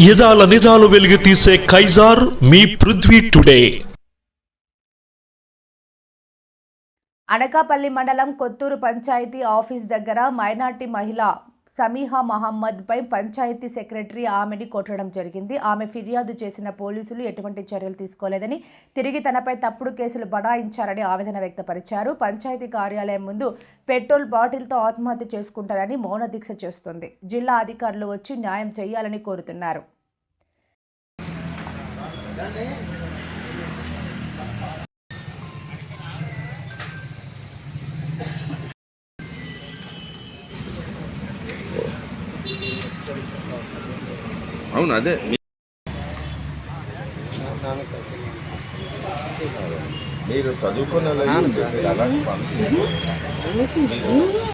యదాల నిజాలు వెలుగు తీసే కైజార్ మీ పృథ్వీ టుడే. అనకాపల్లి మండలం కొత్తూరు పంచాయతీ ఆఫీస్ దగ్గర మైనార్టీ మహిళ సమీహా మహమ్మద్పై పంచాయతీ సెక్రటరీ ఆమెని కొట్టడం జరిగింది. ఆమె ఫిర్యాదు చేసిన పోలీసులు ఎటువంటి చర్యలు తీసుకోలేదని తిరిగి తనపై తప్పుడు కేసులు బడాయించారని ఆవేదన వ్యక్తపరిచారు. పంచాయతీ కార్యాలయం ముందు పెట్రోల్ బాటిల్తో ఆత్మహత్య చేసుకుంటారని మౌన దీక్ష చేస్తుంది. జిల్లా అధికారులు వచ్చి న్యాయం చేయాలని కోరుతున్నారు. అవును అదే. మీరు చదువుకున్న అలాంటి